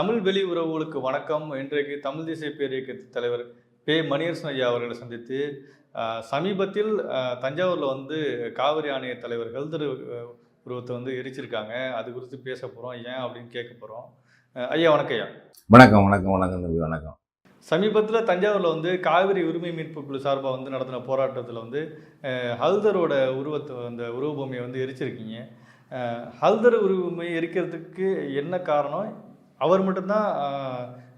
தமிழ் வெளி உறவுகளுக்கு வணக்கம். இன்றைக்கு தமிழ் தேசிய பேரியக்க தலைவர் பே. மணியரசன் ஐயா அவர்களை சந்தித்து சமீபத்தில் தஞ்சாவூர்ல வந்து காவிரி ஆணைய தலைவர் ஹெல்தர் உருவத்தை வந்து எரிச்சிருக்காங்க. அது குறித்து பேச போறோம். ஏன் அப்படின்னு கேட்க ஆஹ், ஐயா வணக்கம் ஐயா. வணக்கம் வணக்கம் வணக்கம் தம்பி வணக்கம். சமீபத்தில் தஞ்சாவூரில் வந்து காவிரி உரிமை மீட்பு குழு சார்பாக வந்து நடத்தின போராட்டத்தில் வந்து ஹல்தரோட உருவத்தை அந்த உருவபொம்மையை வந்து எரிச்சிருக்கீங்க. ஹல்தர் உருவபொம்மையை எரிக்கிறதுக்கு என்ன காரணம்? அவர் மட்டும்தான்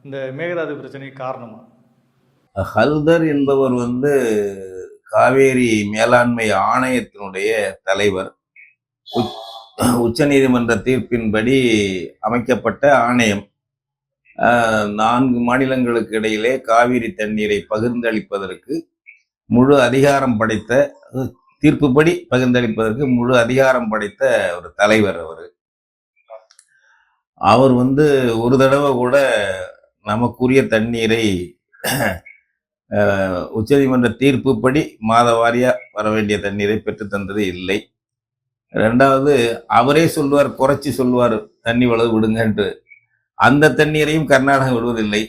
இந்த மேகதாது பிரச்சனைக்கு காரணமா? ஹல்தர் என்பவர் வந்து காவேரி மேலாண்மை ஆணையத்தினுடைய தலைவர். உச்ச நீதிமன்ற தீர்ப்பின்படி அமைக்கப்பட்ட ஆணையம். நான்கு மாநிலங்களுக்கு இடையிலே காவிரி தண்ணீரை பகிர்ந்தளிப்பதற்கு முழு அதிகாரம் படைத்த தீர்ப்புப்படி பகிர்ந்தளிப்பதற்கு முழு அதிகாரம் படைத்த ஒரு தலைவர் அவர். அவர் வந்து ஒரு தடவை கூட நமக்குரிய தண்ணீரை உச்சநீதிமன்ற தீர்ப்புப்படி மாத வாரியாக வர வேண்டிய தண்ணீரை பெற்று தந்தது இல்லை. ரெண்டாவது அவரே சொல்லுவார் குறைச்சி சொல்லுவார் தண்ணி வளவு விடுங்கன்ட்டு அந்த தண்ணீரையும் கர்நாடகம் விடுவதில்லை.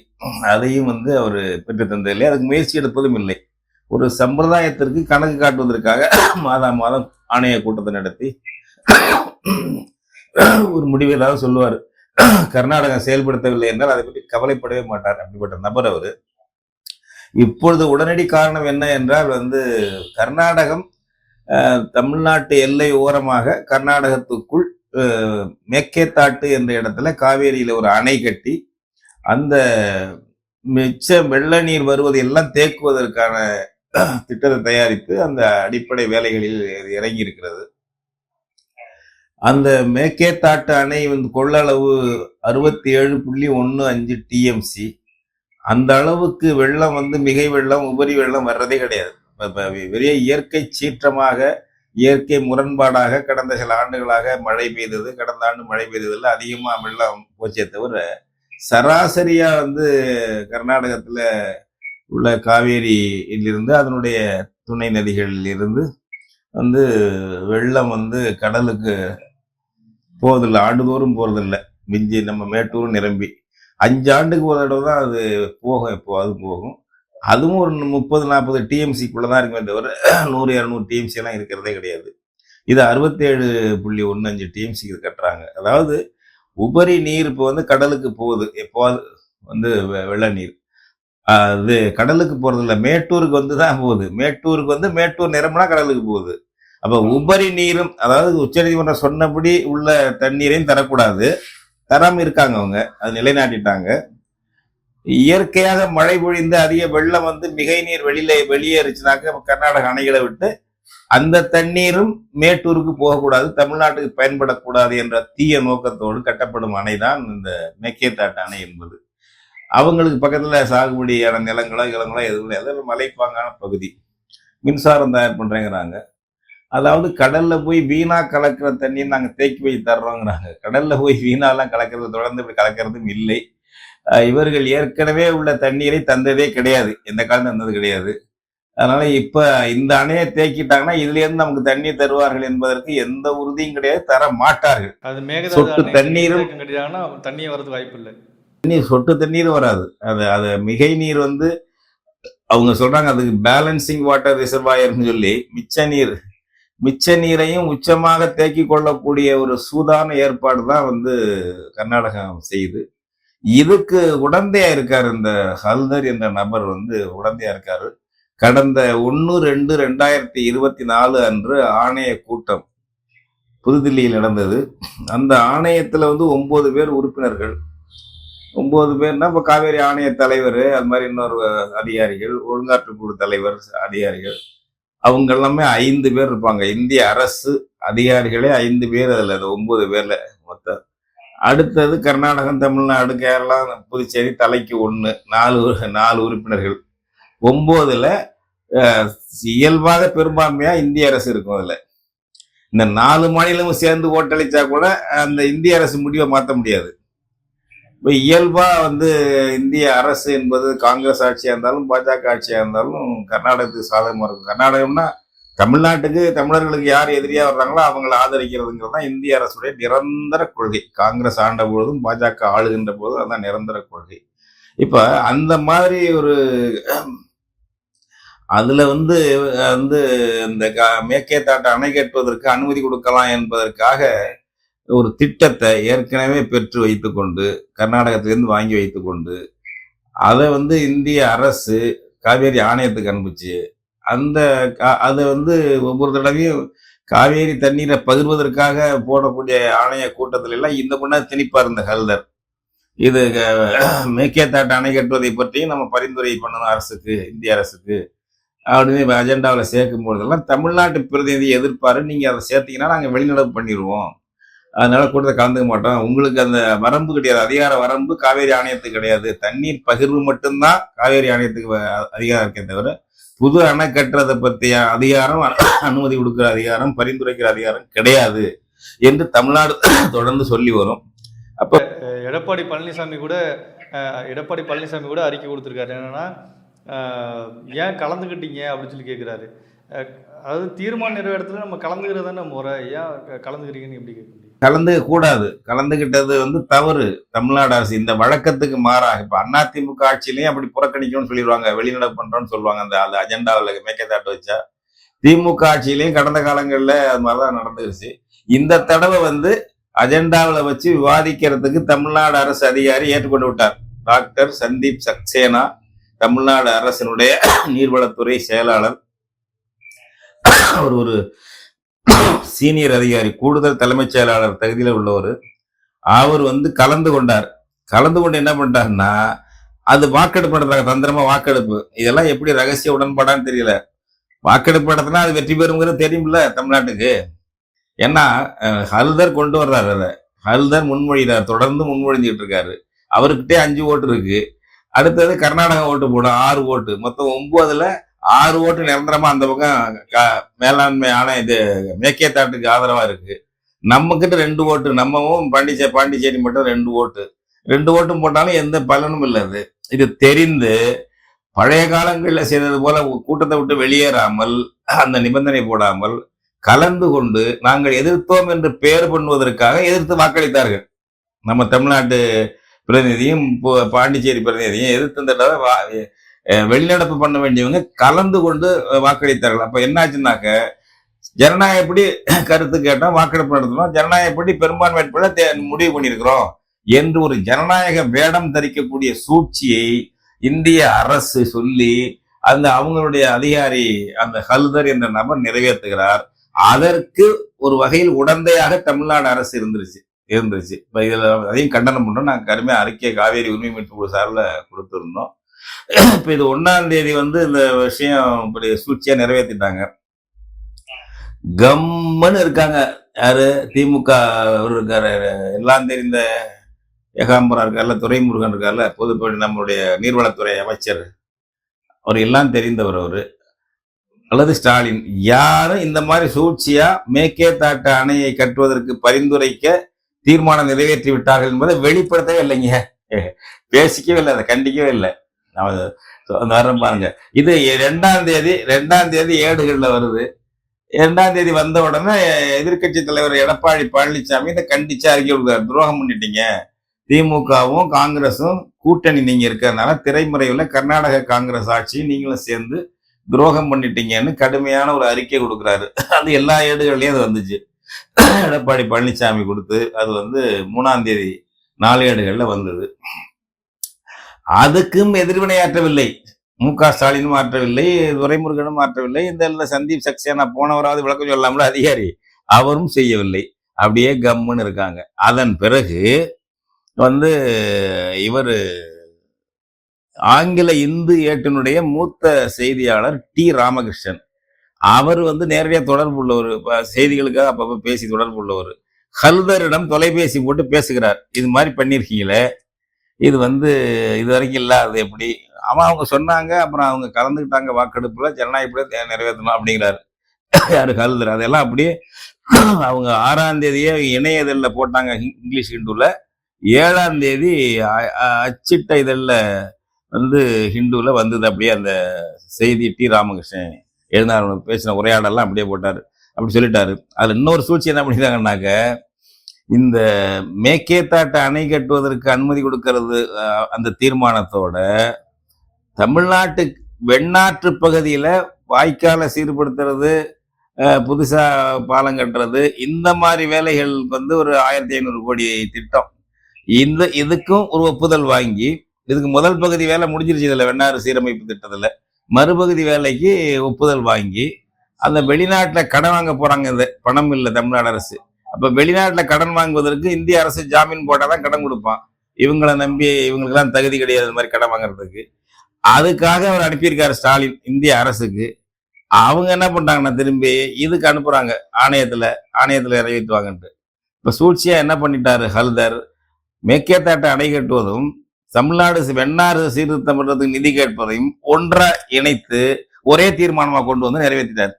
அதையும் வந்து அவர் பெற்று தந்ததில்லை அதுக்கு முயற்சி எடுப்பதும் இல்லை. ஒரு சம்பிரதாயத்திற்கு கணக்கு காட்டுவதற்காக மாதா மாதம் ஆணைய கூட்டத்தை நடத்தி ஒரு முடிவு ஏதாவது சொல்லுவார். கர்நாடகம் செயல்படுத்தவில்லை என்றால் அதை பற்றி கவலைப்படவே மாட்டார் அப்படிப்பட்ட நபர் அவர். இப்பொழுது உடனடி காரணம் என்ன என்றால் வந்து கர்நாடகம் தமிழ்நாட்டு எல்லை ஓரமாக கர்நாடகத்துக்குள் மேக்கேத்தாட்டு என்ற இடத்துல காவேரியில் ஒரு அணை கட்டி அந்த மிச்ச வெள்ள நீர் வருவது எல்லாம் தேக்குவதற்கான திட்டத்தை தயாரித்து அந்த அடிப்படை வேலைகளில் இறங்கி இருக்கிறது அந்த மேக்கேத்தாட்டு அணை வந்து கொள்ளளவு அறுபத்தி ஏழு புள்ளி ஒன்று அஞ்சு டிஎம்சி அந்த அளவுக்கு வெள்ளம் வந்து மிகை வெள்ளம் உபரி வெள்ளம் வர்றதே கிடையாது. பெரிய இயற்கை சீற்றமாக இயற்கை முரண்பாடாக கடந்த சில ஆண்டுகளாக மழை பெய்தது. கடந்த ஆண்டு மழை பெய்ததில் அதிகமாக வெள்ளம் போச்சே தவிர சராசரியாக வந்து கர்நாடகத்தில் உள்ள காவேரியிலிருந்து அதனுடைய துணை நதிகளில் இருந்து வந்து வெள்ளம் வந்து கடலுக்கு போகிறதில்ல ஆண்டுதோறும் போகிறதில்ல மிஞ்சி நம்ம மேட்டூர் நிரம்பி. அஞ்சு ஆண்டுக்கு ஒரு தடவை தான் அது போகும் எப்போ அது போகும். அதுவும் ஒரு முப்பது நாற்பது டிஎம்சிக்குள்ளே தான் இருக்குமே தவிர நூறு இரநூறு டிஎம்சி எல்லாம் இருக்கிறதே கிடையாது. இது அறுபத்தேழு புள்ளி ஒன்று அஞ்சு டிஎம்சிக்கு கட்டுறாங்க. அதாவது உபரி நீர் இப்போ வந்து கடலுக்கு போகுது. எப்போது வந்து வெ- வெள்ள நீர். அது கடலுக்கு போகிறதில்ல மேட்டூருக்கு வந்து தான் போகுது. மேட்டூருக்கு வந்து மேட்டூர் நிரம்புனா கடலுக்கு போகுது. அப்போ உபரி நீரும் அதாவது உச்சநீதிமன்றம் சொன்னபடி உள்ள தண்ணீரையும் தரக்கூடாது. தராமல் இருக்காங்க அவங்க அது நிலைநாட்டிட்டாங்க. இயற்கையாக மழை பொழிந்து அதிக வெள்ளம் வந்து மிகை நீர் வெளியில வெளியேறுச்சுனாக்க கர்நாடக அணைகளை விட்டு அந்த தண்ணீரும் மேட்டூருக்கு போகக்கூடாது தமிழ்நாட்டுக்கு பயன்படக்கூடாது என்ற தீய நோக்கத்தோடு கட்டப்படும் அணை தான் இந்த மேக்கேத்தாட்டு அணை என்பது. அவங்களுக்கு பக்கத்தில் சாகுபடியான நிலங்களோ இளங்களோ எதுவும் இல்லை. மலைப்பாங்கான பகுதி. மின்சாரம் தயார் பண்ணுறேங்கிறாங்க அதாவது கடல்ல போய் வீணா கலக்கிற தண்ணியை நாங்க தேக்கி போய் தர்றோங்கிறாங்க. கடல்ல போய் வீணாலாம் கலக்கிறது தொடர்ந்து இப்படி கலக்கிறதும் இல்லை. இவர்கள் ஏற்கனவே உள்ள தண்ணீரை தந்ததே கிடையாது. எந்த காலம் தந்தது கிடையாது. அதனால இப்ப இந்த அணையை தேக்கிட்டாங்கன்னா இதுல இருந்து நமக்கு தண்ணீர் தருவார்கள் என்பதற்கு எந்த உறுதியும் கிடையாது தர மாட்டார்கள். அது சொட்டு தண்ணீரும் தண்ணியே வரதுக்கு வாய்ப்பு இல்லை. தண்ணீர் சொட்டு தண்ணீர் வராது. அது அது மிகை நீர் வந்து அவங்க சொல்றாங்க அதுக்கு பேலன்சிங் வாட்டர் ரிசர்வாயர்னு சொல்லி மிச்ச நீர் மிச்ச நீரையும் உச்சமாக தேக்கி கொள்ளக்கூடிய ஒரு சூதான ஏற்பாடு தான் வந்து கர்நாடகம் செய்யுது. இதுக்கு உடந்தையா இருக்காரு இந்த ஹல்தர் என்ற நபர் வந்து உடந்தையா இருக்காரு. கடந்த ஒன்று ரெண்டு ரெண்டாயிரத்தி இருபத்தி நாலு அன்று ஆணைய கூட்டம் புதுதில்லியில் நடந்தது. அந்த ஆணையத்தில் வந்து ஒன்பது பேர் உறுப்பினர்கள். ஒன்பது பேர்னா இப்போ காவேரி ஆணைய தலைவர் அது மாதிரி இன்னொரு அதிகாரிகள் ஒழுங்காற்றுக்குழு தலைவர் அதிகாரிகள். அவங்க எல்லாமே ஐந்து பேர் இருப்பாங்க. இந்திய அரசு அதிகாரிகளே ஐந்து பேர் அதில் அது ஒன்பது பேரில் மொத்தம். அடுத்தது கர்நாடகம் தமிழ்நாடு கேரளா புதுச்சேரி தலைக்கு ஒன்று நாலு நாலு உறுப்பினர்கள். ஒம்போதில் இயல்பாக பெரும்பான்மையாக இந்திய அரசு இருக்கும் அதில். இந்த நாலு மாநிலமும் சேர்ந்து ஓட்டளிச்சா கூட அந்த இந்திய அரசு முடிவை மாற்ற முடியாது. இப்போ இயல்பாக வந்து இந்திய அரசு என்பது காங்கிரஸ் ஆட்சியாக இருந்தாலும் பாஜக ஆட்சியாக இருந்தாலும் கர்நாடகத்துக்கு சாதகமாக இருக்கும். கர்நாடகம்னா தமிழ்நாட்டுக்கு தமிழர்களுக்கு யார் எதிரியாக வர்றாங்களோ அவங்களை ஆதரிக்கிறதுங்கிறது தான் இந்திய அரசுடைய நிரந்தர கொள்கை. காங்கிரஸ் ஆண்ட பொழுதும் பாஜக ஆளுகின்ற போதும் அதான் நிரந்தர கொள்கை. இப்போ அந்த மாதிரி ஒரு அதில் வந்து வந்து இந்த க- மேக்கேதாட்டை அணை கட்டுவதற்கு அனுமதி கொடுக்கலாம் என்பதற்காக ஒரு திட்டத்தை ஏற்கனவே பெற்று வைத்துக்கொண்டு கர்நாடகத்திலிருந்து வாங்கி வைத்துக்கொண்டு அதை வந்து இந்திய அரசு காவேரி ஆணையத்துக்கு அனுப்பிச்சு. அந்த கா- அதை வந்து ஒவ்வொரு தடவையும் காவேரி தண்ணீரை பகிர்வதற்காக போடக்கூடிய ஆணைய கூட்டத்துல எல்லாம் இந்த பொண்ணா திணிப்பார் இந்த ஹல்தர். இது மேக்கேத்தாட்டு மேக்கேதாட்டு அணை கட்டுவதை பற்றியும் நம்ம பரிந்துரை பண்ணணும் அரசுக்கு இந்திய அரசுக்கு. அப்படின்னு அஜெண்டாவில் சேர்க்கும் பொழுதெல்லாம் தமிழ்நாட்டு பிரதிநிதி எதிர்ப்பாரு. நீங்கள் அதை சேர்த்தீங்கன்னா நாங்கள் வெளிநடப்பு பண்ணிடுவோம். அதனால கூட்டத்தை கலந்துக்க மாட்டோம். உங்களுக்கு அந்த வரம்பு கிடையாது. அதிகார வரம்பு காவேரி ஆணையத்துக்கு கிடையாது. தண்ணீர் பகிர்வு மட்டும்தான் காவேரி ஆணையத்துக்கு அதிகாரம் இருக்கே தவிர புது அணை கட்டுறதை பற்றிய அதிகாரம் அனுமதி கொடுக்குற அதிகாரம் பரிந்துரைக்கிற அதிகாரம் கிடையாது என்று தமிழ்நாடு தொடர்ந்து சொல்லி வரும். அப்போ எடப்பாடி பழனிசாமி கூட எடப்பாடி பழனிசாமி கூட அறிக்கை கொடுத்துருக்காரு. என்னன்னா ஏன் கலந்துக்கிட்டீங்க அப்படின்னு சொல்லி கேட்குறாரு அதாவது தீர்மானம் நிறைவேறத்துல நம்ம கலந்துக்கிறது தானே முறை. ஏன் கலந்துக்கிறீங்கன்னு எப்படி கேட்க கலந்துக்க கூடாது கலந்துகிட்டது வந்து தவறு. தமிழ்நாடு அரசு இந்த வழக்கத்துக்கு மாறாக இப்ப அதிமுக ஆட்சியிலையும் அப்படி புறக்கணிக்கணும்னு சொல்லிடுவாங்க. வெளிநடப்பு பண்றோம்னு சொல்லுவாங்க. அந்த அந்த அஜெண்டாவில் மேக்கத்தாட்டு வச்சா. திமுக ஆட்சியிலையும் கடந்த காலங்களில் அது மாதிரிதான் நடந்துருச்சு. இந்த தடவை வந்து அஜெண்டாவில் வச்சு விவாதிக்கிறதுக்கு தமிழ்நாடு அரசு அதிகாரி ஏற்றுக்கொண்டு விட்டார். டாக்டர் சந்தீப் சக்சேனா தமிழ்நாடு அரசினுடைய நீர்வளத்துறை செயலாளர். அவர் ஒரு சீனியர் அதிகாரி கூடுதல் தலைமைச் செயலாளர் தகுதியில் உள்ளவர் அவர் வந்து கலந்து கொண்டார். கலந்து கொண்டு என்ன பண்ணிட்டாருன்னா அது வாக்கெடுப்பு நடத்துறாங்க. தந்திரமா வாக்கெடுப்பு. இதெல்லாம் எப்படி ரகசிய உடன்பாடான்னு தெரியல. வாக்கெடுப்பு நடத்தினா அது வெற்றி பெறுங்கிறது தெரியும்ல தமிழ்நாட்டுக்கு. ஏன்னா ஹல்தர் கொண்டு வர்றாரு அதை. ஹல்தர் முன்மொழிகிறார். தொடர்ந்து முன்மொழிஞ்சிட்டு இருக்காரு. அவர்கிட்டே அஞ்சு ஓட்டு இருக்கு. அடுத்தது கர்நாடகா ஓட்டு போடும் ஆறு ஓட்டு. மொத்தம் ஒன்பதுல ஆறு ஓட்டு நிரந்தரமா அந்த பக்கம் க- இது ஆன இது மேக்கேத்தாட்டுக்கு ஆதரவா இருக்கு. நம்ம கிட்ட ரெண்டு ஓட்டு நம்மவும் பாண்டிச்சே பாண்டிச்சேரி மட்டும் ரெண்டு ஓட்டு. ரெண்டு ஓட்டும் போட்டாலும் எந்த பலனும் இல்லை அது. இது தெரிந்து பழைய காலங்களில் செய்தது போல கூட்டத்தை விட்டு வெளியேறாமல் அந்த நிபந்தனை போடாமல் கலந்து கொண்டு நாங்கள் எதிர்த்தோம் என்று பெயர் பண்ணுவதற்காக எதிர்த்து வாக்களித்தார்கள். நம்ம தமிழ்நாட்டு பிரதிநிதியும் பாண்டிச்சேரி பிரதிநிதியும் எதிர்த்து வெளிநடப்பு பண்ண வேண்டியவங்க கலந்து கொண்டு வாக்களித்தார்கள். அப்ப என்னாச்சுன்னாக்க ஜனநாயகப்படி கருத்து கேட்டோம் வாக்கெடுப்பு நடத்தணும். ஜனநாயகப்படி பெரும்பான்மை வேட்பாளர் தே- முடிவு பண்ணியிருக்கிறோம் என்று ஒரு ஜனநாயக வேடம் தரிக்கக்கூடிய சூழ்ச்சியை இந்திய அரசு சொல்லி அந்த அவங்களுடைய அதிகாரி அந்த ஹல்தர் என்ற நபர் நிறைவேற்றுகிறார். அதற்கு ஒரு வகையில் உடந்தையாக தமிழ்நாடு அரசு இருந்துருச்சு இருந்துருச்சு. இப்போ இதில் அதையும் கண்டனம் பண்ணுறோம் நாங்கள் கருமையாக அறிக்கை காவேரி உரிமை மீட்பு குழு சார்பில் கொடுத்துருந்தோம். இப்ப இது ஒன்றாம் தேதி வந்து இந்த விஷயம் இப்படி சூழ்ச்சியா நிறைவேற்றிட்டாங்க கம்மன்னு இருக்காங்க. யாரு? திமுக அவர் இருக்காரு. எல்லாம் தெரிந்த ஏகாம்பரம் இருக்கார்ல துரைமுருகன் இருக்கார்ல பொதுப்படி நம்மளுடைய நீர்வளத்துறை அமைச்சர். அவர் எல்லாம் தெரிந்தவர் அவரு. அல்லது ஸ்டாலின். யாரும் இந்த மாதிரி சூழ்ச்சியா மேக்கே தாட்ட அணையை கட்டுவதற்கு பரிந்துரைக்க தீர்மானம் நிறைவேற்றி விட்டார்கள் என்பதை வெளிப்படுத்தவே இல்லைங்க. பேசிக்கவே இல்லை அதை கண்டிக்கவே இல்லை. நான் அந்த பாருங்க. இது ரெண்டாம் தேதி ரெண்டாம் தேதி ஏடுகள்ல வருது. இரண்டாம் தேதி வந்த உடனே எதிர்க்கட்சி தலைவர் எடப்பாடி பழனிசாமி இதை கண்டிச்சு அறிக்கை கொடுக்குறாரு. துரோகம் பண்ணிட்டீங்க. திமுகவும் காங்கிரஸும் கூட்டணி நீங்க இருக்கிறதுனால திரைமுறையில் கர்நாடக காங்கிரஸ் ஆட்சி நீங்களும் சேர்ந்து துரோகம் பண்ணிட்டீங்கன்னு கடுமையான ஒரு அறிக்கை கொடுக்குறாரு. அது எல்லா ஏடுகள்லயும் அது வந்துச்சு. எடப்பாடி பழனிசாமி கொடுத்து அது வந்து மூணாம் தேதி நாலு ஏடுகள்ல வந்தது. அதுக்கும் எதிர்வினையாற்றவில்லை மு க. ஸ்டாலினும் மாற்றவில்லை துரைமுருகனும் மாற்றவில்லை இந்த சந்தீப் சக்சேனா போனவராவது விளக்கம் சொல்லாமல அதிகாரி. அவரும் செய்யவில்லை. அப்படியே கம்முன்னு இருக்காங்க. அதன் பிறகு வந்து இவர் ஆங்கில இந்து ஏட்டினுடைய மூத்த செய்தியாளர் டி. ராமகிருஷ்ணன். அவர் வந்து நேரடியாக தொடர்பு உள்ளவர். செய்திகளுக்காக அப்பப்போ பேசி தொடர்பு உள்ளவர். ஹல்தரிடம் தொலைபேசி போட்டு பேசுகிறார். இது மாதிரி பண்ணியிருக்கீங்களே. இது வந்து இது வரைக்கும் இல்லாதது எப்படி? அவன் அவங்க சொன்னாங்க அப்புறம் அவங்க கலந்துக்கிட்டாங்க வாக்கெடுப்பில் ஜனநாயகப்படி நிறைவேற்றணும் அப்படிங்கிறாரு. யார் ஹல்தர் அதெல்லாம் அப்படியே அவங்க ஆறாம் தேதியே இணையதழில் போட்டாங்க இங்கிலீஷ் ஹிந்துவில் ஏழாம் தேதி அச்சிட்ட இதழில் வந்து ஹிந்துவில் வந்தது அப்படியே அந்த செய்தி டி. ராமகிருஷ்ணன் எழுந்தார் பேசின உரையாடலாம் அப்படியே போட்டார். அப்படி சொல்லிட்டாரு. அதில் இன்னொரு சூழ்ச்சி என்ன பண்ணிட்டாங்கன்னாக்க இந்த மேக்கேத்தாட்டை அணை கட்டுவதற்கு அனுமதி கொடுக்கறது அந்த தீர்மானத்தோட தமிழ்நாட்டு வெண்ணாற்று பகுதியில் வாய்க்காலை சீர்படுத்துறது புதுசாக பாலம் கட்டுறது இந்த மாதிரி வேலைகள் வந்து ஒரு ஆயிரத்தி ஐநூறு கோடி திட்டம். இந்த இதுக்கும் ஒரு ஒப்புதல் வாங்கி இதுக்கு முதல் பகுதி வேலை முடிஞ்சிருச்சு இதில் வெண்ணாறு சீரமைப்பு திட்டத்தில். மறுபகுதி வேலைக்கு ஒப்புதல் வாங்கி அந்த வெளிநாட்டில் கடன் வாங்க போகிறாங்க இந்த பணம் இல்லை தமிழ்நாடு அரசு. அப்ப வெளிநாட்டுல கடன் வாங்குவதற்கு இந்திய அரசு ஜாமீன் போட்டாதான் கடன் கொடுப்பான். இவங்களை நம்பி இவங்களுக்கெல்லாம் தகுதி கிடையாது இந்த மாதிரி கடன் வாங்குறதுக்கு. அதுக்காக அவர் அனுப்பியிருக்காரு ஸ்டாலின் இந்திய அரசுக்கு. அவங்க என்ன பண்றாங்கன்னா திரும்பி இதுக்கு அனுப்புறாங்க ஆணையத்துல ஆணையத்துல நிறைவேற்றுவாங்கன்ட்டு. இப்ப சூழ்ச்சியா என்ன பண்ணிட்டாரு ஹல்தர்? மேக்கேத்தாட்டை அணை கட்டுவதும் தமிழ்நாடு வெண்ணாறு சீர்திருத்தம் பண்றதுக்கு நிதி கேட்பதையும் ஒன்றா இணைத்து ஒரே தீர்மானமா கொண்டு வந்து நிறைவேற்றிட்டார்.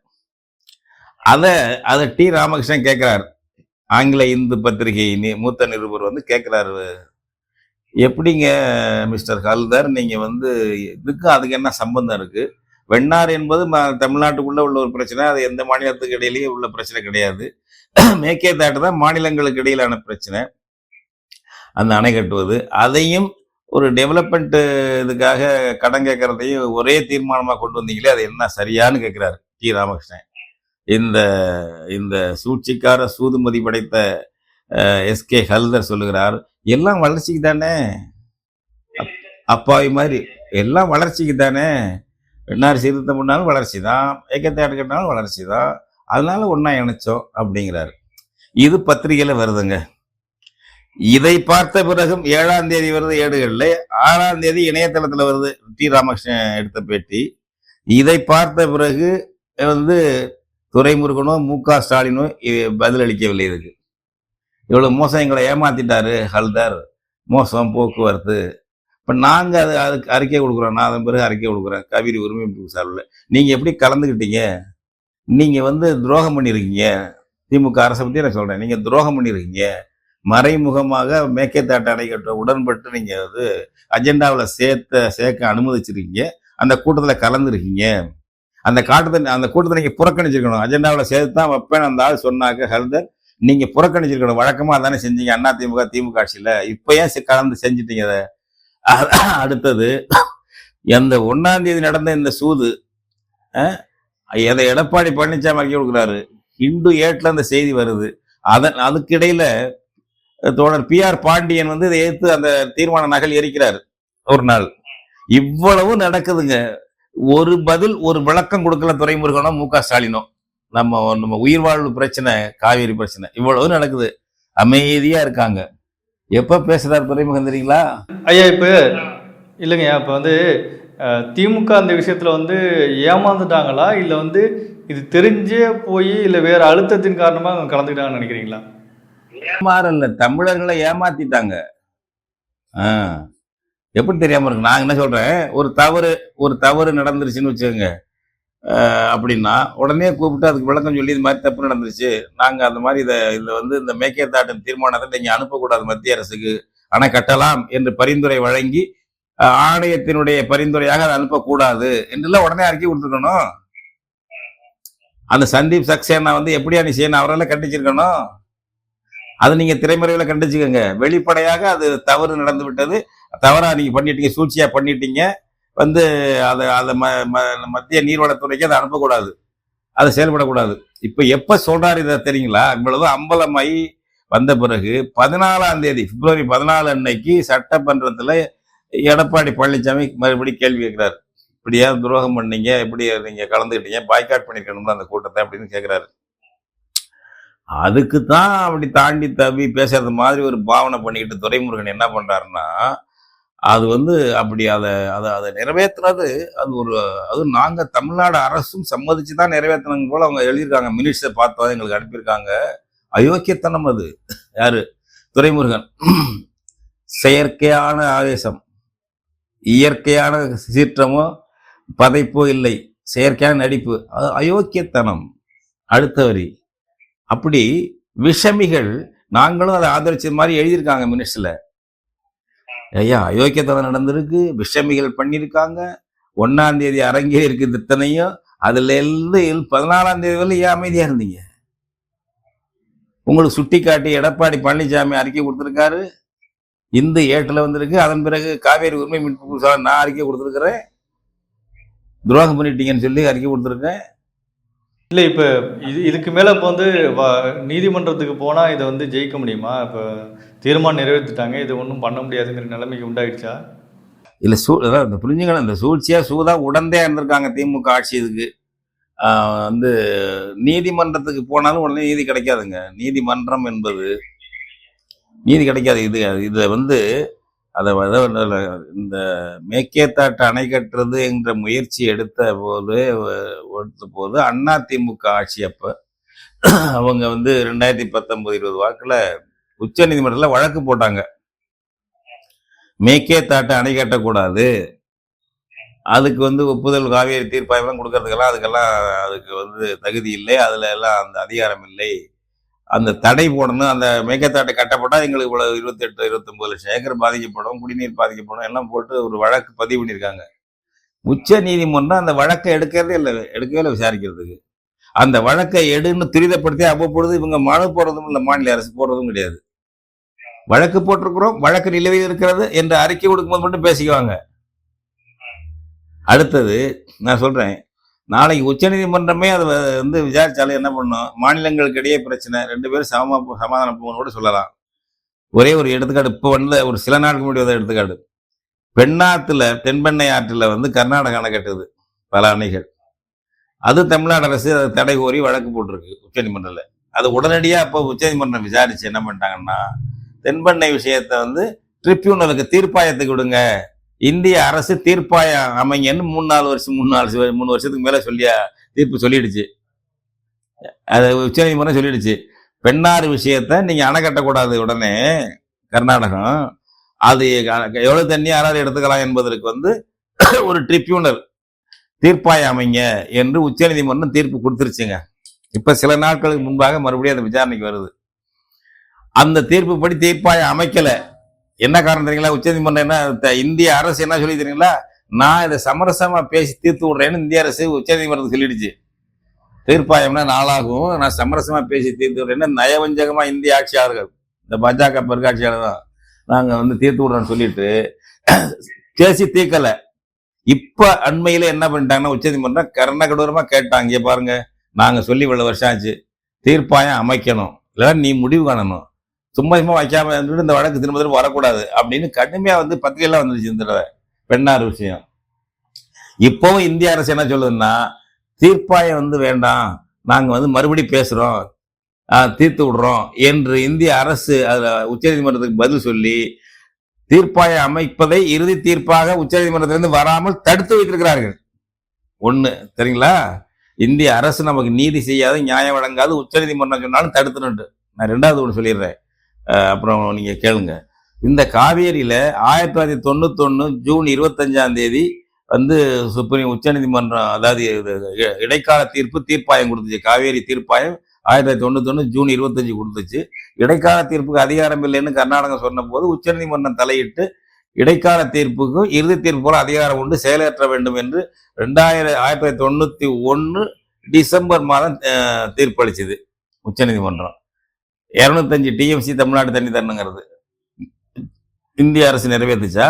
அதை அதை டி ராமகிருஷ்ணன் கேட்கிறார். ஆங்கில இந்து பத்திரிகை மூத்த நிருபர் வந்து கேட்குறாரு எப்படிங்க மிஸ்டர் ஹல்தர்? நீங்கள் வந்து இதுக்கும் அதுக்கு என்ன சம்பந்தம் இருக்குது வெண்ணார் என்பது ம- தமிழ்நாட்டுக்குள்ளே உள்ள ஒரு பிரச்சனை. அது எந்த மாநிலத்துக்கு இடையிலேயே உள்ள பிரச்சனை கிடையாது. மேற்கே தாட்டு தான் மாநிலங்களுக்கு இடையிலான பிரச்சனை. அந்த அணை கட்டுவது. அதையும் ஒரு டெவலப்மெண்ட்டு இதுக்காக கடன் கேட்குறதையும் ஒரே தீர்மானமாக கொண்டு வந்தீங்களே அது என்ன சரியான்னு கேட்குறாரு டி. ராமகிருஷ்ணன். இந்த இந்த சூழ்ச்சிக்கார சூதுமதி படைத்த எஸ்கே ஹல்தர் சொல்லுகிறார் எல்லாம் வளர்ச்சிக்கு தானே? அப்- அப்பாவி மாதிரி எல்லாம் வளர்ச்சிக்கு தானே? என்னார் சீர்திருத்தம் பண்ணாலும் வளர்ச்சி தான் ஏக்கத்தை கட்டினாலும் வளர்ச்சி தான் அதனால ஒன்றா இணைச்சோம் அப்படிங்கிறாரு. இது பத்திரிகையில் வருதுங்க. இதை பார்த்த பிறகும் ஏழாம் தேதி வருது ஏடுகளில் ஆறாம் தேதி இணையதளத்தில் வருது டி. ராமகிருஷ்ணன் எடுத்த பேட்டி. இதை பார்த்த பிறகு வந்து துரைமுருகனோ மு க ஸ்டாலினோ பதிலளிக்கவில்லை இதுக்கு. இவ்வளவு மோசம் எங்களை ஏமாத்திட்டாரு ஹல்தர். மோசம் போக்குவரத்து. இப்போ நாங்கள் அது அதுக்கு அறிக்கை கொடுக்குறோம். நான் அதன் பிறகு அறிக்கை கொடுக்குறேன். காவிரி உரிமை சார்பில். நீங்கள் எப்படி கலந்துக்கிட்டீங்க? நீங்கள் வந்து துரோகம் பண்ணியிருக்கீங்க. திமுக அரசை பற்றி நான் சொல்கிறேன் நீங்கள் துரோகம் பண்ணியிருக்கீங்க. மறைமுகமாக மேக்கேத்தாட்டு அணை கட்ட உடன்பட்டு நீங்கள் வந்து அஜெண்டாவில் சேர்த்த சேர்க்க அனுமதிச்சிருக்கீங்க. அந்த கூட்டத்தில் கலந்துருக்கீங்க. அந்த காட்டத்தை அந்த கூட்டத்தை நீங்கள் புறக்கணிச்சிருக்கணும். அஜெண்டாவில் சேர்த்து தான் வைப்பேன் அந்த ஆள் சொன்னாக்க ஹல்தர். நீங்கள் புறக்கணிச்சிருக்கணும். வழக்கமாக தானே செஞ்சீங்க அண்ணா திமுக திமுக ஆட்சியில். இப்போ ஏன் செ- கலந்து செஞ்சிட்டீங்க அதை அடுத்தது அந்த ஒன்னாம் தேதி நடந்த இந்த சூது எதை எடப்பாடி பழனிசாமி அறிக்கை கொடுக்குறாரு? இண்டு ஏட்டில் அந்த செய்தி வருது. அதன் அதுக்கிடையில தோழர் பி ஆர் பாண்டியன் வந்து இதை எதிர்த்து அந்த தீர்மான நகல் எரிக்கிறார். ஒரு நாள். இவ்வளவு நடக்குதுங்க. ஒரு பதில் ஒரு விளக்கம் கொடுக்கல துரைமுருகனோ மு க ஸ்டாலினோ. நம்ம நம்ம உயிர் வாழ்வு பிரச்சனை காவேரி பிரச்சனை இவ்வளவு நடக்குது. அமைதியா இருக்காங்க. எப்ப பேசுறாரு துறைமுகம் தெரியுங்களா? ஐயா இப்போ இல்லைங்கய்யா இப்போ வந்து திமுக அந்த விஷயத்தில் வந்து ஏமாந்துட்டாங்களா? இல்லை வந்து இது தெரிஞ்சே போய் இல்லை வேற அழுத்தத்தின் அவங்க கலந்துக்கிட்டாங்கன்னு நினைக்கிறீங்களா? ஏமாறல தமிழர்களை ஏமாத்திட்டாங்க. ஆ. எப்படி தெரியாமல் இருக்கு? நான் என்ன சொல்கிறேன் ஒரு தவறு ஒரு தவறு நடந்துருச்சுன்னு வச்சுக்கோங்க. அப்படின்னா உடனே கூப்பிட்டு அதுக்கு விளக்கம் சொல்லி இது மாதிரி தப்பு நடந்துருச்சு. நாங்கள் அந்த மாதிரி இதை இதில் வந்து இந்த மேக்கே மேக்கேத்தாட்டின் தீர்மானத்தை நீங்கள் அனுப்பக்கூடாது மத்திய அரசுக்கு. ஆனால் கட்டலாம் என்று பரிந்துரை வழங்கி ஆணையத்தினுடைய பரிந்துரையாக அதை அனுப்பக்கூடாது என்றெல்லாம் உடனே அறிக்கை கொடுத்துருக்கணும். அந்த சந்தீப் சக்சேனா வந்து எப்படியா நீ செய்யணும் அவரெல்லாம் கண்டிச்சிருக்கணும். அதை நீங்கள் திரைமறைவில் கண்டிச்சுக்கோங்க. வெளிப்படையாக அது தவறு நடந்து விட்டது தவறாக நீங்க பண்ணிட்டீங்க சூழ்ச்சியா பண்ணிட்டீங்க வந்து அதை அதை ம- ம- மத்திய நீர்வளத்துறைக்கு அதை அனுப்பக்கூடாது. அதை செயல்படக்கூடாது. இப்ப எப்ப சொல்றாரு இதை தெரியுங்களா? இவ்வளவு அம்பலமாயி வந்த பிறகு பதினாலாம் தேதி பிப்ரவரி பதினாலு அன்னைக்கு சட்டமன்றத்தில் எடப்பாடி பழனிசாமி மறுபடியும் கேள்வி கேட்கிறாரு. இப்படியா துரோகம் பண்ணீங்க? இப்படி நீங்க கலந்துக்கிட்டீங்க? பாய்காட் பண்ணிருக்கணும்ல அந்த கூட்டத்தை அப்படின்னு கேட்குறாரு. அதுக்கு தான் அப்படி தாண்டி தவி பேசுறது மாதிரி ஒரு பாவனை பண்ணிக்கிட்டு துரைமுருகன் என்ன பண்றாருன்னா அது வந்து அப்படி அதை அதை அதை நிறைவேற்றுனது அது ஒரு அதுவும் நாங்கள் தமிழ்நாடு அரசும் சம்மதிச்சு தான் நிறைவேற்றினங்க போல அவங்க எழுதியிருக்காங்க. மினிட்ஸை பார்த்தோம் எங்களுக்கு அனுப்பியிருக்காங்க. அயோக்கியத்தனம் அது. யாரு? துரைமுருகன். செயற்கையான ஆவேசம். இயற்கையான சீற்றமோ பதைப்போ இல்லை. செயற்கையான நடிப்பு. அது அயோக்கியத்தனம். அடுத்த வரி. அப்படி விஷமிகள் நாங்களும் அதை ஆதரிச்சது மாதிரி எழுதியிருக்காங்க மினிட்ஸ்ல ஐயா அயோக்கியத்தனம் நடந்திருக்கு விஷமிகள் பண்ணியிருக்காங்க ஒன்னாம் தேதி அரங்கேறி இருக்குது இத்தனையும். அதுல இருந்து பதினாலாம் தேதி வரை ஏன் அமைதியா இருந்தீங்க? உங்களுக்கு சுட்டி காட்டி எடப்பாடி பழனிசாமி அறிக்கை கொடுத்துருக்காரு. இந்து ஏட்டில் வந்திருக்கு. அதன் பிறகு காவேரி உரிமை மீட்பு நான் அறிக்கை கொடுத்துருக்குறேன். துரோகம் பண்ணிட்டீங்கன்னு சொல்லி அறிக்கை கொடுத்துருக்கேன். இல்லை இப்போ இது இதுக்கு மேலே இப்போ வந்து வ- நீதிமன்றத்துக்கு போனால் இதை வந்து ஜெயிக்க முடியுமா? இப்போ தீர்மானம் நிறைவேற்றிட்டாங்க இது ஒன்றும் பண்ண முடியாதுங்கிற நிலைமைக்கு உண்டாயிடுச்சா? இல்லை சூ அதான் இந்த புரிஞ்சுக்கணும் இந்த சூழ்ச்சியாக சூதாக உடந்தே இருந்திருக்காங்க திமுக ஆட்சி இதுக்கு. வந்து நீதிமன்றத்துக்கு போனாலும் உடனே நீதி கிடைக்காதுங்க. நீதிமன்றம் என்பது நீதி கிடைக்காது இது இதை வந்து அதை இந்த மேக்கேத்தாட்டு அணை கட்டுறது என்ற முயற்சி எடுத்த போது எடுத்த போது அண்ணா திமுக ஆட்சி அப்போ அவங்க வந்து ரெண்டாயிரத்தி பத்தொன்பது இருபது வாக்கில் உச்ச நீதிமன்றத்தில் வழக்கு போட்டாங்க. மேக்கேத்தாட்டு அணை கட்டக்கூடாது. அதுக்கு வந்து ஒப்புதல் காவேரி தீர்ப்பாயம் கொடுக்கறதுக்கெல்லாம் அதுக்கெல்லாம் அதுக்கு வந்து தகுதி இல்லை. அதில் எல்லாம் அந்த அதிகாரம் இல்லை. அந்த தடை போடணும் அந்த மேகத்தாட்டை கட்டப்பட்டால் எங்களுக்கு இவ்வளோ இருபத்தெட்டு இருபத்தொம்பது லட்சம் ஏக்கர் பாதிக்கப்படும் குடிநீர் பாதிக்கப்படும் எல்லாம் போட்டு ஒரு வழக்கு பதிவு பண்ணியிருக்காங்க. உச்ச நீதிமன்றம் அந்த வழக்கை எடுக்கிறதே இல்லை எடுக்கவே இல்லை விசாரிக்கிறதுக்கு. அந்த வழக்கை எடுன்னு துரிதப்படுத்தி அவ்வப்பொழுது இவங்க மனு போடுறதும் இல்லை மாநில அரசு போடுறதும் கிடையாது. வழக்கு போட்டிருக்கிறோம் வழக்கு நிலுவையில் இருக்கிறது என்று அறிக்கை கொடுக்கும்போது மட்டும் பேசிக்குவாங்க. அடுத்தது நான் சொல்றேன் நாளைக்கு உச்சநீதிமன்றமே அதை வந்து விசாரிச்சாலும் என்ன பண்ணும்? மாநிலங்களுக்கு இடையே பிரச்சனை. ரெண்டு பேரும் சமமா சமாதானம் போகணும் கூட சொல்லலாம். ஒரே ஒரு எடுத்துக்காட்டு இப்போ வந்து ஒரு சில நாட்களுக்கு முன்னாடி எடுத்துக்காடு எடுத்துக்காட்டு. பெண்ணாத்துல தென்பெண்ணை ஆற்றில் வந்து கர்நாடகா அணை கட்டுது. பல அணைகள். அது தமிழ்நாடு அரசு அதை தடை கோரி வழக்கு போட்டிருக்கு உச்சநீதிமன்றத்தில். அது உடனடியாக இப்போ உச்சநீதிமன்றம் விசாரிச்சு என்ன பண்ணிட்டாங்கன்னா தென்பெண்ணை விஷயத்தை வந்து ட்ரிபியூனலுக்கு தீர்ப்பாயத்துக்கு விடுங்க. இந்திய அரசு தீர்ப்பாயம் அமைங்கன்னு மூணு நாலு வருஷம் மூணு நாலு மூணு வருஷத்துக்கு மேலே சொல்லியா தீர்ப்பு சொல்லிடுச்சு. அது உச்சநீதிமன்றம் சொல்லிடுச்சு. பெண்ணாறு விஷயத்த நீங்கள் அணை கட்டக்கூடாது உடனே கர்நாடகம். அது எவ்வளோ தண்ணி யாராவது எடுத்துக்கலாம் என்பதற்கு வந்து ஒரு ட்ரிபியூனல் தீர்ப்பாயம் அமைங்க என்று உச்சநீதிமன்றம் தீர்ப்பு கொடுத்துருச்சுங்க. இப்போ சில நாட்களுக்கு முன்பாக மறுபடியும் அந்த விசாரணைக்கு வருது. அந்த தீர்ப்பு படி தீர்ப்பாயம் அமைக்கலை. என்ன காரணம் தெரியுங்களா? உச்சநீதிமன்றம் என்ன இந்திய அரசு என்ன சொல்லி தெரியுங்களா? நான் இதை சமரசமா பேசி தீர்த்து விடுறேன்னு இந்திய அரசு உச்சநீதிமன்றத்துக்கு சொல்லிடுச்சு. தீர்ப்பாயம்னா நாளாகும். நான் சமரசமா பேசி தீர்த்து விடுறேன்னு நயவஞ்சகமா இந்திய ஆட்சியாளர்கள் இந்த பாஜக பெருக்காட்சியாளர் தான் நாங்க வந்து தீர்த்து விடுறோம்னு சொல்லிட்டு பேசி தீர்க்கல. இப்ப அண்மையில என்ன பண்ணிட்டாங்கன்னா உச்சநீதிமன்றம் கர்ண கடூரமா கேட்டாங்க. பாருங்க நாங்க சொல்லி இவ்வளவு வருஷம் ஆச்சு தீர்ப்பாயம் அமைக்கணும். இல்லைன்னா நீ முடிவு காணணும் சும்மா சும்மா வைக்காம இருந்துட்டு இந்த வழக்கு திரும்ப திரும்ப வரக்கூடாது அப்படின்னு கடுமையாக வந்து பத்திரிகைலாம் வந்துருச்சு இந்த தடவை. பெண்ணார் விஷயம். இப்போவும் இந்திய அரசு என்ன சொல்லுதுன்னா தீர்ப்பாயம் வந்து வேண்டாம் நாங்கள் வந்து மறுபடி பேசுகிறோம் தீர்த்து விடுறோம் என்று இந்திய அரசு அதில் உச்சநீதிமன்றத்துக்கு பதில் சொல்லி தீர்ப்பாயம் அமைப்பதை இறுதி தீர்ப்பாக உச்சநீதிமன்றத்திலிருந்து வராமல் தடுத்து வைத்திருக்கிறார்கள். ஒன்று சரிங்களா இந்திய அரசு நமக்கு நீதி செய்யாது நியாயம் வழங்காது உச்சநீதிமன்றம் சொன்னாலும் தடுத்துனுட்டு நான் ரெண்டாவது ஒன்று சொல்லிடுறேன். அப்புறம் நீங்கள் கேளுங்க. இந்த காவேரியில் ஆயிரத்தி தொள்ளாயிரத்தி தொண்ணூத்தொன்று ஜூன் இருபத்தஞ்சாம் தேதி வந்து சுப்ரீம் உச்சநீதிமன்றம் அதாவது இது இடைக்கால தீர்ப்பு தீர்ப்பாயம் கொடுத்துச்சு. காவேரி தீர்ப்பாயம் ஆயிரத்தி தொள்ளாயிரத்தி தொண்ணூத்தொன்று ஜூன் இருபத்தஞ்சு கொடுத்துச்சு. இடைக்கால தீர்ப்புக்கு அதிகாரம் இல்லைன்னு கர்நாடகம் சொன்னபோது உச்சநீதிமன்றம் தலையிட்டு இடைக்கால தீர்ப்புக்கும் இறுதி தீர்ப்பு போல அதிகாரம் உண்டு செயலேற்ற வேண்டும் என்று ரெண்டாயிரம் ஆயிரத்தி தொள்ளாயிரத்தி தொண்ணூற்றி ஒன்று டிசம்பர் மாதம் தீர்ப்பளிச்சுது தீர்ப்பளிச்சது உச்சநீதிமன்றம் இரநூத்தஞ்சு டிஎம்சி தமிழ்நாடு தண்ணி தரணுங்கிறது. இந்திய அரசு நிறைவேற்றுச்சா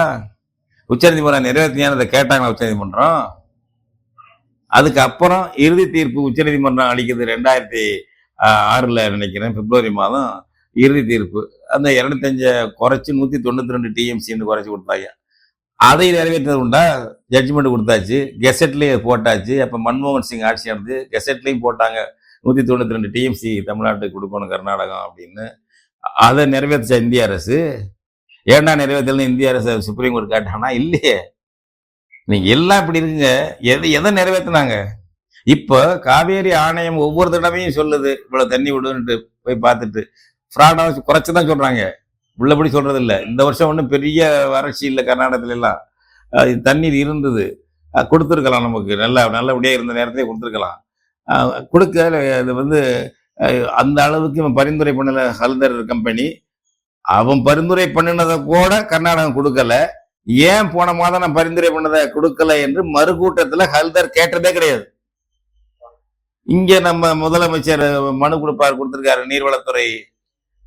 உச்சநீதிமன்றம் நிறைவேற்றியான்னு அதை கேட்டாங்களா உச்சநீதிமன்றம்? அதுக்கப்புறம் இறுதி தீர்ப்பு உச்சநீதிமன்றம் அளிக்கிறது ரெண்டாயிரத்தி ஆறில் நினைக்கிறேன் பிப்ரவரி மாதம் இறுதி தீர்ப்பு. அந்த இரநூத்தஞ்சை குறைச்சி நூற்றி தொண்ணூற்றி ரெண்டு டிஎம்சின்னு குறைச்சி கொடுத்தாங்க. அதை நிறைவேற்றது உண்டா? ஜட்ஜ்மெண்ட் கொடுத்தாச்சு. கெசட்லேயே போட்டாச்சு. அப்போ மன்மோகன் சிங் ஆட்சி நடந்து கெசட்லேயும் போட்டாங்க. நூத்தி தொண்ணூத்தி ரெண்டு டிஎம்சி தமிழ்நாட்டுக்கு கொடுக்கணும் கர்நாடகம் அப்படின்னு. அதை நிறைவேற்ற இந்திய அரசு? ஏன்டா நிறைவேற்றலன்னு இந்திய அரசு சுப்ரீம் கோர்ட் கேட்டானா இல்லையே. நீங்க எல்லாம் இப்படி இருக்குங்க. எதை எதை நிறைவேத்துனாங்க? இப்போ காவேரி ஆணையம் ஒவ்வொரு தடவையும் சொல்லுது. இவ்வளவு தண்ணி விடுன்ட்டு போய் பார்த்துட்டு. ஃப்ராடாக குறைச்சி தான் சொல்றாங்க. உள்ளபடி சொல்றது இல்லை இந்த வருஷம் ஒன்றும் பெரிய வறட்சி இல்லை கர்நாடகத்துல எல்லாம் தண்ணீர் இருந்தது. கொடுத்துருக்கலாம் நமக்கு. நல்லா நல்லபடியாக இருந்த நேரத்தையே கொடுத்துருக்கலாம். கொடுக்க இது வந்து அந்த அளவுக்கு இவன் பரிந்துரை பண்ணல ஹல்தர் கம்பெனி அவன் பரிந்துரை பண்ணினதை கூட கர்நாடகம் கொடுக்கல. ஏன் போன மாதம் நான் பரிந்துரை பண்ணதை கொடுக்கல என்று மறுகூட்டத்துல ஹல்தர் கேட்டதே கிடையாது. இங்க நம்ம முதலமைச்சர் மனு கொடுப்பார் கொடுத்திருக்காரு நீர்வளத்துறை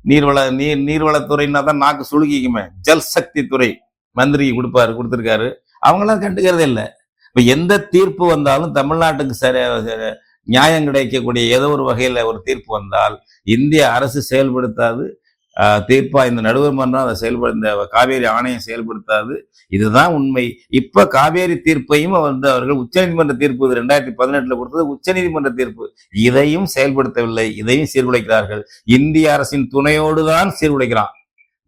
நீர்வள நீர் நீர்வளத்துறைன்னா தான் நாக்கு சுழுகிக்குமே ஜல் சக்தி துறை மந்திரி கொடுப்பாரு கொடுத்திருக்காரு. அவங்களாம் கண்டுக்கிறதே இல்லை. இப்போ எந்த தீர்ப்பு வந்தாலும் தமிழ்நாட்டுக்கு சரியாக சரி- நியாயம் கிடைக்கக்கூடிய ஏதோ ஒரு வகையில ஒரு தீர்ப்பு வந்தால் இந்திய அரசு செயல்படுத்தாது. தீர்ப்பா இந்த நடுவர் மன்றம் அதை செயல்பட இந்த காவேரி ஆணையம் செயல்படுத்தாது. இதுதான் உண்மை. இப்ப காவேரி தீர்ப்பையும் வந்து அவர்கள் உச்சநீதிமன்ற தீர்ப்பு இது ரெண்டாயிரத்தி பதினெட்டுல கொடுத்தது உச்சநீதிமன்ற தீர்ப்பு. இதையும் செயல்படுத்தவில்லை. இதையும் சீர்குலைக்கிறார்கள். இந்திய அரசின் துணையோடு தான் சீர்குலைக்கிறான்.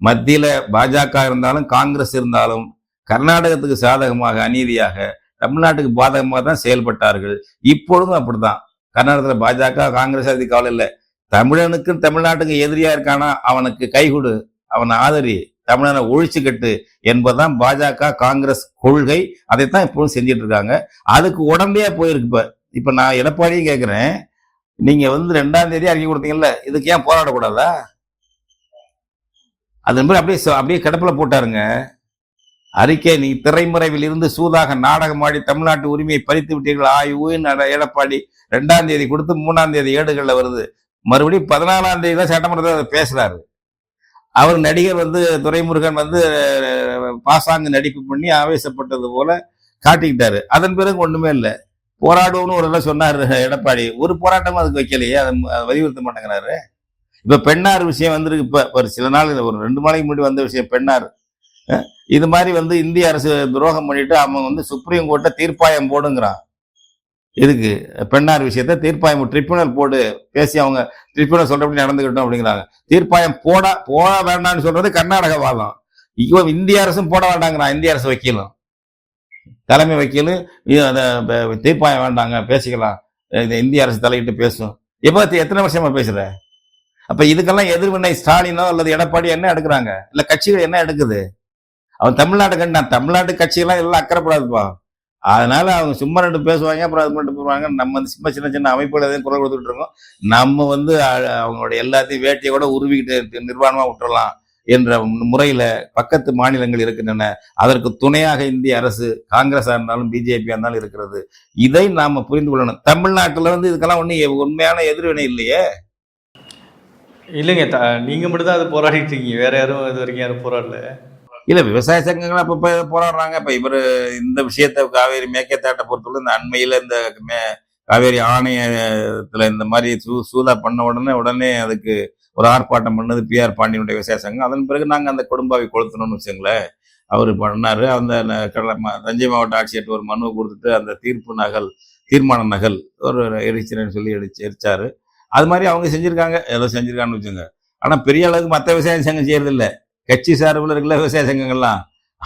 மத்தியில பாஜக இருந்தாலும் காங்கிரஸ் இருந்தாலும் கர்நாடகத்துக்கு சாதகமாக அநீதியாக தமிழ்நாட்டுக்கு பாதகமாக தான் செயல்பட்டார்கள். இப்பொழுதும் அப்படிதான் கர்நாடகத்தில் பாஜக காங்கிரஸ் அது கவலை இல்லை. தமிழனுக்கும் தமிழ்நாட்டுக்கு எதிரியா இருக்கானா அவனுக்கு கைகொடு அவனை ஆதரி தமிழனை ஒழிச்சு கட்டு என்பதுதான் பாஜக காங்கிரஸ் கொள்கை. அதைத்தான் இப்பவும் செஞ்சிட்டு இருக்காங்க. அதுக்கு உடம்பே போயிருக்கு இப்ப. இப்ப நான் எடப்பாடியும் கேட்கிறேன் நீங்க வந்து ரெண்டாம் தேதி அறிக்கை கொடுத்தீங்கல்ல இதுக்கு ஏன் போராடக்கூடாதா? அது மாதிரி அப்படியே அப்படியே கிடப்பில் போட்டாருங்க. அறிக்கை நீ திரைமறைவில் இருந்து சூதாக நாடகமாடி தமிழ்நாட்டு உரிமையை பறித்து விட்டீர்கள். ஆய்வுன்னு எடப்பாடி. ரெண்டாம் தேதி கொடுத்து மூணாம் தேதி ஏடுகள்ல வருது. மறுபடியும் பதினாலாம் தேதி தான் சட்டமன்றத்தில் அதை பேசுறாரு. அவர் நடிகர் வந்து துரைமுருகன் வந்து பாசாங்கு நடிப்பு பண்ணி ஆவேசப்பட்டது போல காட்டிக்கிட்டாரு. அதன் பிறகு ஒண்ணுமே இல்லை. போராடுவோம்னு ஒரு எல்லாம் சொன்னார் எடப்பாடி. ஒரு போராட்டமும் அதுக்கு வைக்கலையே. அதை வலியுறுத்த மாட்டேங்கிறாரு. இப்ப பெண்ணார் விஷயம் வந்திருக்கு. இப்ப ஒரு சில நாள் ஒரு ரெண்டு நாளைக்கு முன்னாடி வந்த விஷயம் பெண்ணார். இது மாதிரி வந்து இந்திய அரசு துரோகம் பண்ணிட்டு அவன் வந்து சுப்ரீம் கோர்ட்டை தீர்ப்பாயம் போடுங்கிறான். இதுக்கு பெண்ணார் விஷயத்த தீர்ப்பாயம் ட்ரிபியூனல் போடு. பேசி அவங்க ட்ரிபியூனல் சொல்றபடி நடந்துக்கிட்டோம் அப்படிங்கிறாங்க. தீர்ப்பாயம் போட போட வேண்டாம்னு சொல்றது கர்நாடக வாதம். இவன் இந்திய அரசும் போட வேண்டாங்கிறான் இந்திய அரசு வக்கீலும். தலைமை வக்கீல் அதை தீர்ப்பாயம் வேண்டாங்க பேசிக்கலாம். இந்த இந்திய அரசு தலையிட்டு பேசும். எப்போ எத்தனை வருஷமா பேசுற? அப்ப இதுக்கெல்லாம் எதிர்வினை ஸ்டாலினோ அல்லது எடப்பாடி என்ன எடுக்கிறாங்க? இல்ல கட்சிகள் என்ன எடுக்குது? அவன் தமிழ்நாடு கண்டான் தமிழ்நாட்டு கட்சியெல்லாம் எல்லாம் அக்கறைப்படாதுப்பா. அதனால அவங்க சும்மா ரெண்டு பேசுவாங்க அப்புறம் அது மட்டும் போவாங்க நம்ம வந்து சும்மா சின்ன சின்ன அமைப்புகள் எதையும் குரல் கொடுத்துட்டு இருக்கோம். நம்ம வந்து அவங்களோட எல்லாத்தையும் வேட்டையை கூட உருவிக்கிட்டு நிர்வாணமா விட்டுறலாம் என்ற முறையில பக்கத்து மாநிலங்கள் இருக்கின்றன. அதற்கு துணையாக இந்திய அரசு காங்கிரஸா இருந்தாலும் பிஜேபியா இருந்தாலும் இருக்கிறது. இதை நாம புரிந்து கொள்ளணும். தமிழ்நாட்டுல வந்து இதுக்கெல்லாம் ஒன்றும் உண்மையான எதிர்வினை இல்லையே. இல்லைங்க த நீங்க மட்டும் தான் அது போராடிட்டு இருக்கீங்க. வேற யாரும் இது வரைக்கும் யாரும் போராடல. இல்லை விவசாய சங்கங்கள் அப்போ இப்போ போராடுறாங்க. இப்போ இவர் இந்த விஷயத்த காவேரி மேக்கேத்தாட்டை பொறுத்தவரை இந்த அண்மையில் இந்த மே- காவேரி ஆணையத்தில் இந்த மாதிரி சூ சூதா பண்ண உடனே உடனே அதுக்கு ஒரு ஆர்ப்பாட்டம் பண்ணது பிஆர் பாண்டியனுடைய விவசாய சங்கம். அதன் பிறகு நாங்கள் அந்த குடும்பாவை கொளுத்தணும்னு வச்சுங்களேன் அவர் பண்ணாரு. அந்த கடல தஞ்சை மாவட்ட ஆட்சியர்கிட்ட ஒரு மனுவை கொடுத்துட்டு அந்த தீர்ப்பு நகல் தீர்மான நகல் ஒரு எரிச்சிரன்னு சொல்லி எரிச்சு எரிச்சாரு. அது மாதிரி அவங்க செஞ்சுருக்காங்க. ஏதோ செஞ்சுருக்கான்னு வச்சுங்க ஆனால் பெரிய அளவுக்கு மற்ற விவசாய சங்கம் செய்யறதில்லை. கட்சி சார்பில் இருக்குல்ல விவசாய சங்கங்கள்லாம்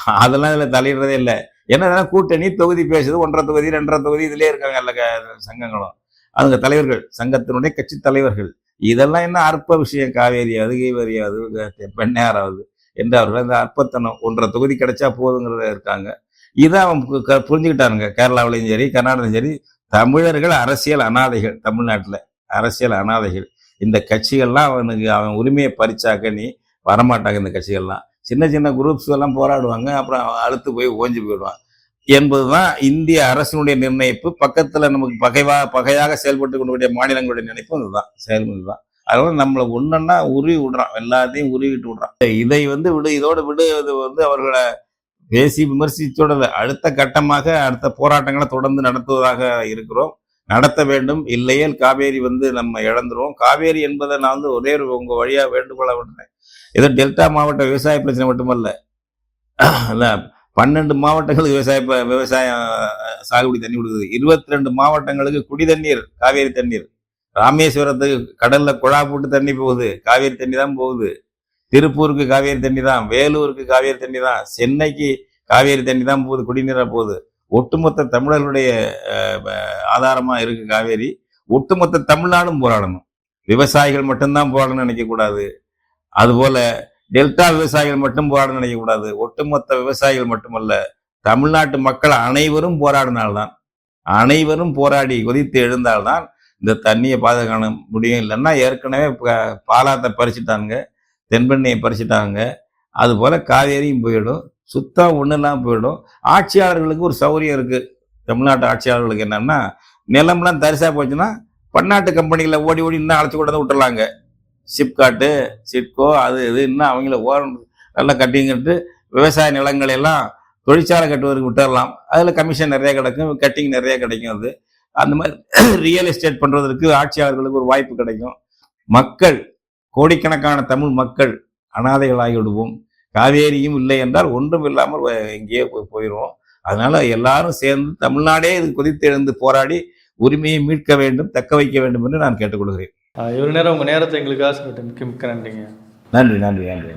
அதெல்லாம் இதில் தலையிடுறதே இல்லை. என்னன்னா கூட்டணி தொகுதி பேசுது ஒன்றரை தொகுதி ரெண்டரை தொகுதி இதிலே இருக்காங்க எல்லா சங்கங்களும். அதுங்க தலைவர்கள் சங்கத்தினுடைய கட்சி தலைவர்கள். இதெல்லாம் என்ன அற்ப விஷயம்? காவேரியாவது கீவேரியாவது பெண்ணாராவது என்று அவர்கள் அந்த அற்பத்தனம் ஒன்றரை தொகுதி கிடைச்சா போதுங்கிறத இருக்காங்க. இதை அவன் புரிஞ்சுக்கிட்டாருங்க க- கேரளாவிலையும் சரி கர்நாடகம் சரி தமிழர்கள் அரசியல் அனாதைகள் தமிழ்நாட்டில் அரசியல் அனாதைகள். இந்த கட்சிகள்லாம் அவனுக்கு அவன் உரிமையை பறிச்சாக்க நீ வரமாட்டாங்க இந்த கட்சிகள்லாம். சின்ன சின்ன குரூப்ஸ் எல்லாம் போராடுவாங்க அப்புறம் அழுத்து போய் ஓஞ்சி போயிடுவான் என்பதுதான் இந்திய அரசினுடைய நிர்ணயிப்பு. பக்கத்தில் நமக்கு பகைவா பகையாக செயல்பட்டு கொண்டக்கூடிய மாநிலங்களுடைய நினைப்பு அதுதான் செயல்முறை தான் அதனால நம்மளை ஒன்றுன்னா உருவி விடுறான். எல்லாத்தையும் உருவிட்டு விடுறான். இதை வந்து விடு இதோடு விடு இது வந்து அவர்களை பேசி விமர்சிச்சோட அடுத்த கட்டமாக அடுத்த போராட்டங்களை தொடர்ந்து நடத்துவதாக இருக்கிறோம். நடத்த வேண்டும். இல்லையேல் காவேரி வந்து நம்ம இழந்துருவோம். காவேரி என்பதை நான் வந்து ஒரே ஒரு உங்கள் வழியாக வேண்டுகோள விடுறேன். ஏதோ டெல்டா மாவட்ட விவசாய பிரச்சனை மட்டுமல்ல. இல்லை பன்னெண்டு மாவட்டங்களுக்கு விவசாய ப- விவசாயம் சாகுபடி தண்ணி கொடுக்குது. இருபத்தி ரெண்டு மாவட்டங்களுக்கு குடி தண்ணீர் காவேரி தண்ணீர். ராமேஸ்வரத்துக்கு கடல்ல குழா போட்டு தண்ணி போகுது. காவேரி தண்ணி தான் போகுது. திருப்பூருக்கு காவேரி தண்ணி தான். வேலூருக்கு காவேரி தண்ணி தான். சென்னைக்கு காவேரி தண்ணி தான் போகுது. குடிநீராக போகுது. ஒட்டுமொத்த தமிழர்களுடைய ஆதாரமாக இருக்கு காவேரி. ஒட்டுமொத்த தமிழ்நாடும் போராடணும். விவசாயிகள் மட்டும்தான் போராடணும்னு நினைக்கக்கூடாது. அதுபோல டெல்டா விவசாயிகள் மட்டும் போராடணும்னு நினைக்கக்கூடாது. ஒட்டுமொத்த விவசாயிகள் மட்டுமல்ல தமிழ்நாட்டு மக்கள் அனைவரும் போராடினால்தான் அனைவரும் போராடி கொதித்து எழுந்தால்தான் இந்த தண்ணியை பாதுகாக்க முடியும். இல்லைன்னா ஏற்கனவே ப- பாலாத்தை பறிச்சுட்டாங்க தென்பெண்ணையை பறிச்சுட்டாங்க அதுபோல் காவேரியும் போயிடும். சுத்தம் ஒன்றுலாம் போயிடும். ஆட்சியாளர்களுக்கு ஒரு சௌரியம் இருக்குது தமிழ்நாட்டு ஆட்சியாளர்களுக்கு என்னென்னா நிலம்லாம் தரிசாக போச்சுன்னா பன்னாட்டு கம்பெனிகளை ஓடி ஓடி இன்னும் அழைச்சி கொண்டு வந்து விட்டுலாங்க சிப்காட்டு சிட்கோ அது இது இன்னும் அவங்கள ஓரம் நல்லா கட்டிங்கிட்டு விவசாய நிலங்களை எல்லாம் தொழிற்சாலை கட்டுவதற்கு விட்டுடலாம் அதில் கமிஷன் நிறைய கிடைக்கும் கட்டிங் நிறைய கிடைக்கும் அது. அந்த மாதிரி ரியல் எஸ்டேட் பண்ணுறதற்கு ஆட்சியாளர்களுக்கு ஒரு வாய்ப்பு கிடைக்கும். மக்கள் கோடிக்கணக்கான தமிழ் மக்கள் அனாதைகளாகி விடுவோம் காவேரியும் இல்லை என்றால் ஒன்றும் இல்லாமல் எங்கேயோ போய் போயிடுவோம் அதனால எல்லாரும் சேர்ந்து தமிழ்நாடே இது கொதித்து எழுந்து போராடி உரிமையை மீட்க வேண்டும் தக்க வைக்க வேண்டும் என்று நான் கேட்டுக்கொள்கிறேன். இவ்வளோ நேரம் உங்கள் நேரத்தை எங்களுக்காக சொல்லிட்டு மிக்க மிக்க நன்றிங்க நன்றி நன்றி நன்றி.